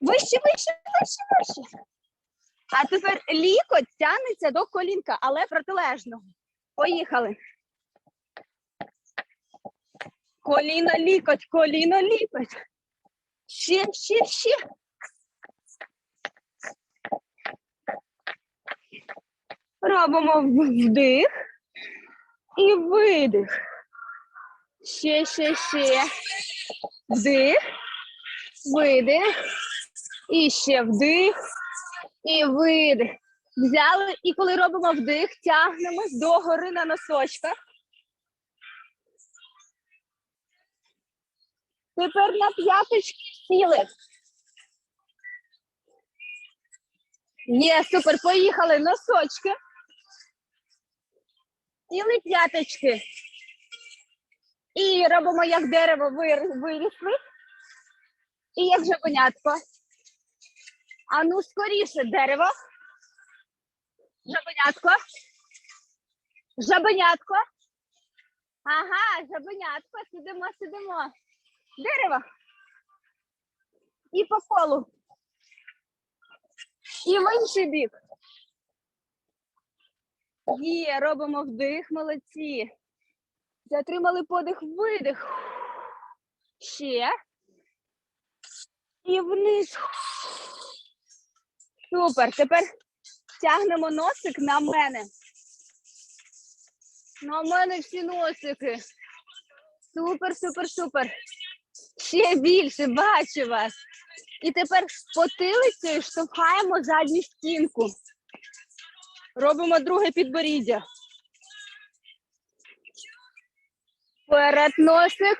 Вище, вище, вище, вище. А тепер лікоть тягнеться до колінка, але протилежного. Поїхали. Коліно лікоть, коліно лікоть. Ще, ще, ще. Робимо вдих і видих. Ще, ще, ще. Вдих, видих. І ще вдих і видих. Взяли, і коли робимо вдих, тягнемось догори на носочках. Тепер на п'яточки сіли. Є, супер, поїхали. Носочки. Сіли п'яточки. І робимо як дерево вирісли. І як жабенятко. А ну скоріше дерево. Жабенятко. Жабенятко. Ага, жабенятко. Сидимо, сидимо. Дерево. І по колу. І в інший бік. Є, робимо вдих, молодці. Затримали подих, видих. Ще. І вниз. Супер. Тепер тягнемо носик на мене. На мене всі носики. Супер, супер, супер. Ще більше, бачу вас. І тепер потилицею штовхаємо задню стінку. Робимо друге підборіддя. Вперед носик.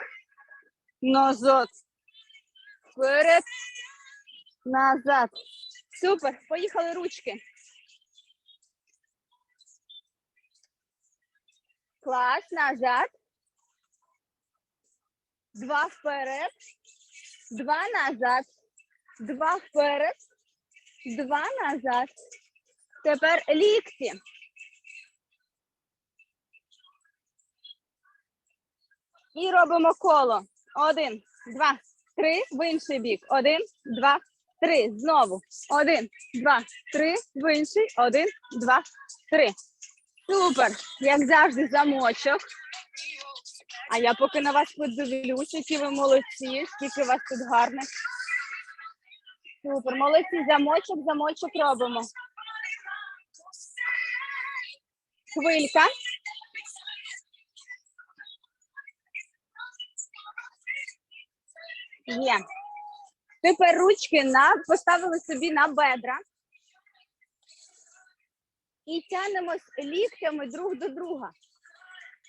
Назад. Вперед. Назад. Супер. Поїхали ручки. Клас. Назад. Два вперед. Два назад. Два вперед. Два назад. Тепер лікті. І робимо коло. Один, два, три. В інший бік. Один, два, три. Знову. Один, два, три. В інший. Один, два, три. Супер. Як завжди, замочок. А я поки на вас подивлюсь, які ви молодці, скільки у вас тут гарних. Супер, молодці, замочок, замочок робимо. Хвилька. Є. Тепер ручки на, поставили собі на бедра. І тянемось ліктями друг до друга.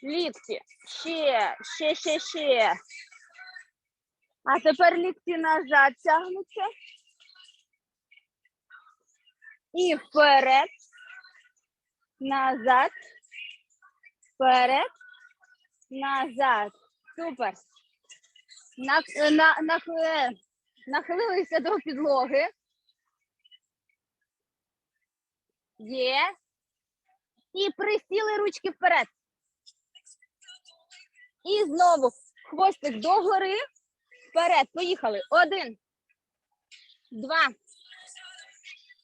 Лікті. Ще, ще, ще, ще. А тепер лікті назад тягнуться. І вперед. Назад. Вперед. Назад. Супер. На, на, на, нахилилися до підлоги. Є. І присіли ручки вперед. І знову хвостик догори. Вперед. Поїхали. Один. Два.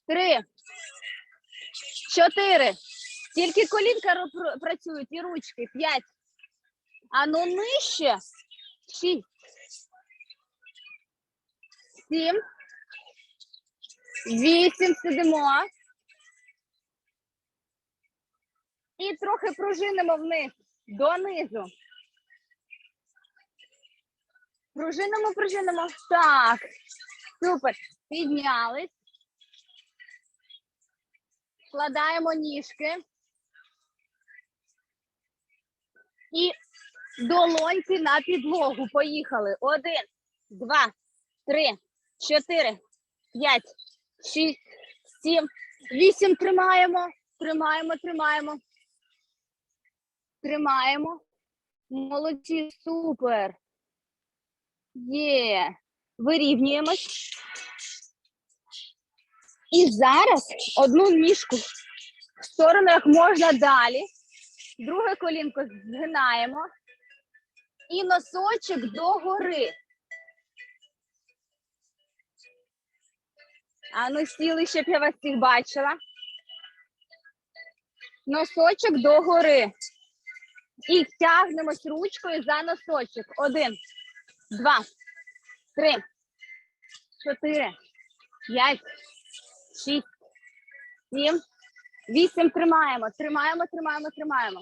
Три. Чотири. Тільки колінка працюють і ручки. П'ять. А ну нижче. Шість. Сім. Вісім. Сидимо. І трохи пружинимо вниз. Донизу. Пружинимо, пружинимо. Так. Супер. Піднялись. Складаємо ніжки. І долоньки на підлогу. Поїхали. Один, два, три, чотири, п'ять, шість, сім, вісім. Тримаємо. Тримаємо, тримаємо. Тримаємо. Молодці, супер. Є. Вирівнюємось. І зараз одну ніжку в сторону як можна далі. Друге колінко згинаємо. І носочок догори. А ну сіли, щоб я вас всіх бачила. Носочок догори. І тягнемось ручкою за носочок. Один, два, три, чотири, п'ять, шість, сім, вісім. Тримаємо, тримаємо, тримаємо, тримаємо.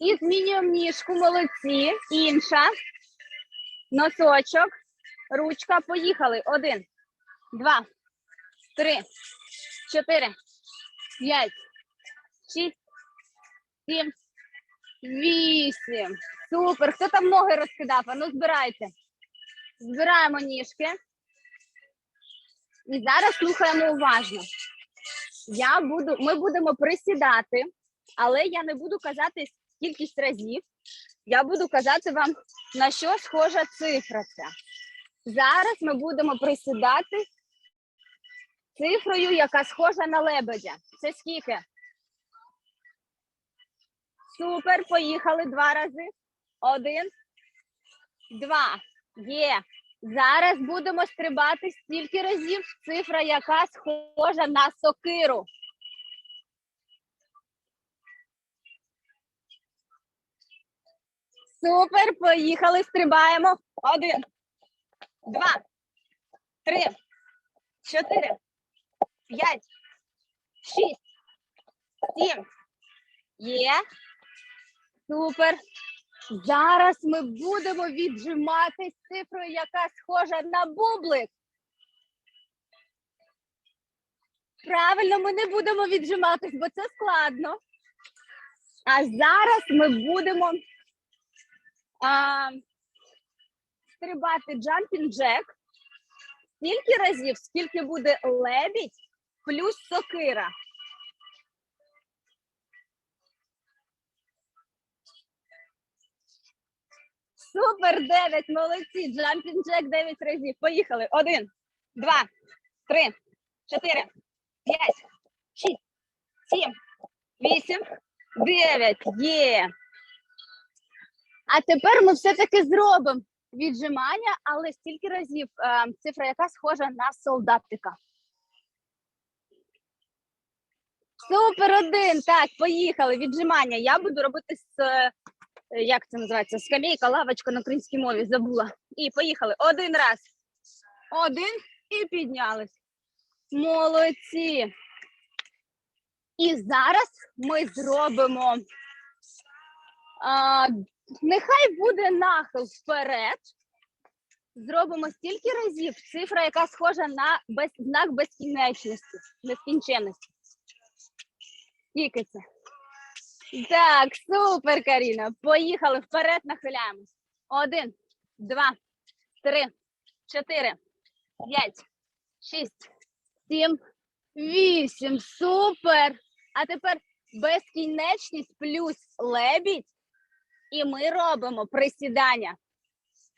І змінюємо ніжку, молодці. Інша. Носочок. Ручка. Поїхали. Один, два, три, чотири, п'ять, шість, сім, вісім. Супер. Хто там ноги розкидав? Ну збирайте. Збираємо ніжки. І зараз слухаємо уважно. Я буду, ми будемо присідати, але я не буду казати кількість разів. Я буду казати вам, на що схожа цифра ця. Зараз ми будемо присідати цифрою, яка схожа на лебедя. Це скільки? Супер, поїхали два рази. Один, два. Є. Зараз будемо стрибати стільки разів, цифра, яка схожа на сокиру. Супер, поїхали, стрибаємо. Один, два, три, чотири, п'ять, шість, сім. Є. Супер. Зараз ми будемо віджиматись цифрою, яка схожа на бублик. Правильно, ми не будемо віджиматись, бо це складно. А зараз ми будемо а, стрибати jumping jack стільки разів, скільки буде лебідь плюс сокира. Супер, 9, молодці. Jumping jack 9 разів. Поїхали. Один, два, три, чотири, п'ять, шість, сім, вісім, дев'ять. Є. А тепер ми все-таки зробимо віджимання, але стільки разів е, цифра, яка схожа на солдатика. Супер один. Так, поїхали. Віджимання. Я буду робити з е, як це називається? Скамейка, лавочка на українській мові забула. І поїхали. Один раз. Один і піднялись. Молодці. І зараз ми зробимо. А, нехай буде нахил вперед. Зробимо стільки разів цифра, яка схожа на без, знак безкінечності, нескінченності. Скільки це? Так, супер, Каріна. Поїхали вперед, нахиляємось. Один, два, три, чотири, п'ять, шість, сім, вісім. Супер. А тепер безкінечність плюс лебідь. І ми робимо присідання.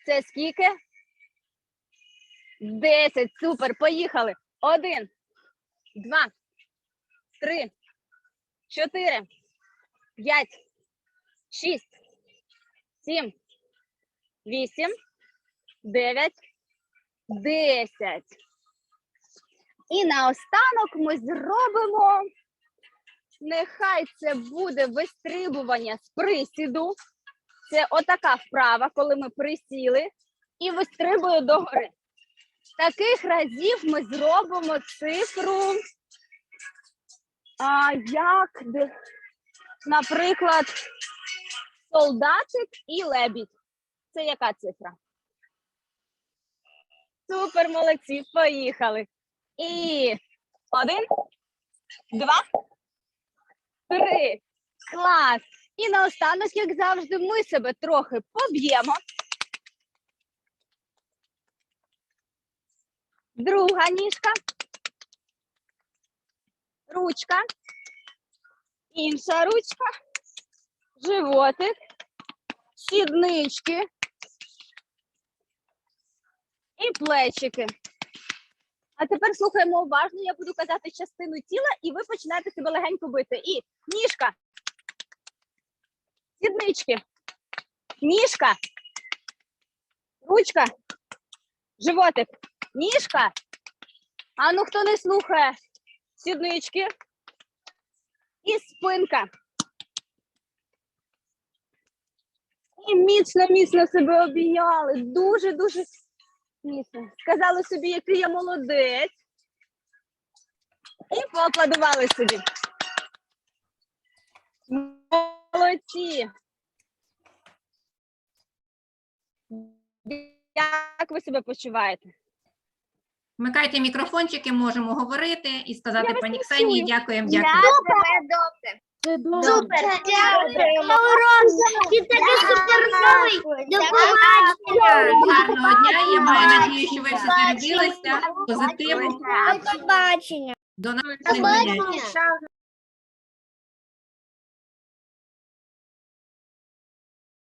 Це скільки? Десять. Супер. Поїхали. Один, два, три, чотири. П'ять, шість, сім, вісім, дев'ять, десять. І наостанок ми зробимо. Нехай це буде вистрибування з присіду. Це отака вправа, коли ми присіли і вистрибую догори. Таких разів ми зробимо цифру. А, як Наприклад, солдатик і лебідь. Це яка цифра? Супер, молодці, поїхали. І один, два, три. Клас. І наостанок, як завжди, ми себе трохи поб'ємо. Друга ніжка. Ручка. Інша ручка, животик, сіднички і плечики. А тепер слухаємо уважно, я буду казати частину тіла, і ви починаєте себе легенько бити. І ніжка, сіднички, ніжка, ручка, Животик. Ніжка. А ну хто не слухає? Сіднички. І спинка. І міцно, міцно себе обійняли. Дуже, дуже міцно. Сказали собі, який я молодець. І поаплодували собі. Молодці. Як ви себе почуваєте? Вмикайте мікрофончики, можемо говорити і сказати пані Ксенії дякуємо, дякую. Супер. Ти такий суперовий. До. Гарного дня. Я маю надію, що ви всі зарядилися позитивом. До побачення. До побачення.